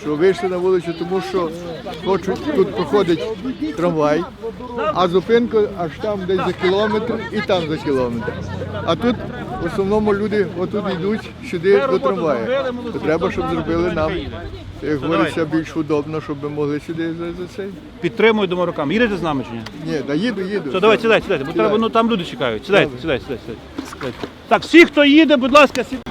Що вийшли на вулицю, тому що хочуть, тут проходить трамвай, а зупинка аж там десь за кілометр і там за кілометр. А тут в основному люди отут йдуть сюди до трамваю. То треба, щоб зробили нам, як говориться, більш удобно, щоб ми могли сюди за, за цей. Підтримую двома руками. Їдете з нами чи ні? Ні, да їду, їду. Все, давайте, сідайте, сідайте, бо треба, ну там люди чекають. Сідайте, сідайте, сідайте, сідайте. Так, всі, хто їде, будь ласка, сідайте.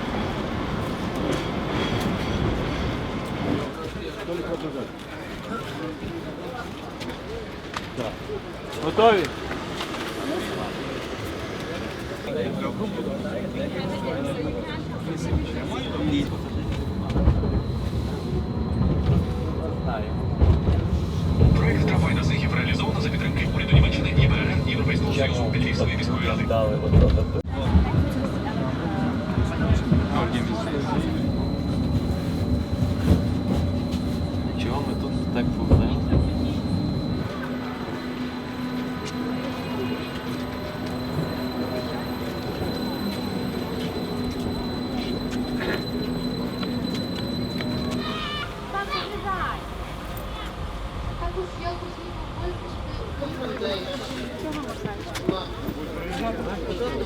Готові? Проект трамвай на Сихів реалізовано за підтримки уряду Німеччини, ЄБРР, Європейського Союзу, Львівської міської ради. Чого ми тут так повземо?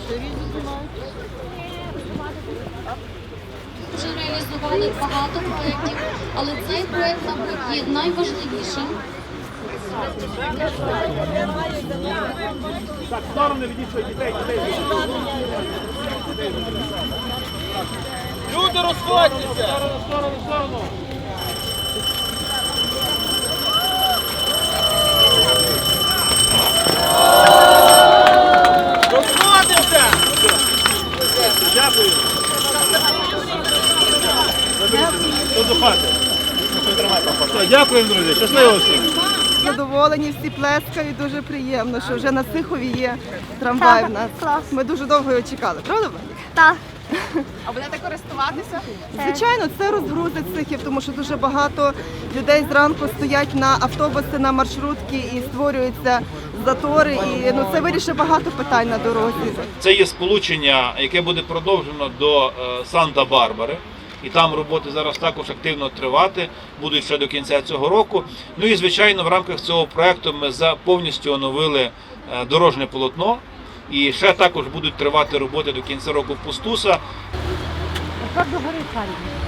Вже реалізували багато проєктів, але цей проєкт, мабуть, є найважливішим. Так, в сторону відійшли дітей, дітей. Люди розходьтеся! В сторону, сторону. Розходимося! Дякую. До до хати. Все, Дякуємо, друзі. Щасливо всім. Задоволені, всі плескають, дуже приємно, що вже на Сихові є трамвай в нас. Ми дуже довго його чекали, правда? Ваня? Так. А будете користуватися? Звичайно, це розгрузить Сихів, тому що дуже багато людей зранку стоять на автобуси, на маршрутки і створюються затори. І ну це вирішить багато питань на дорозі. Це є сполучення, яке буде продовжено до е, Санта-Барбари. І там роботи зараз також активно тривати, будуть ще до кінця цього року. Ну і звичайно, в рамках цього проекту ми повністю оновили е, дорожнє полотно. І ще також будуть тривати роботи до кінця року в Пустуса. Як до гори Харків.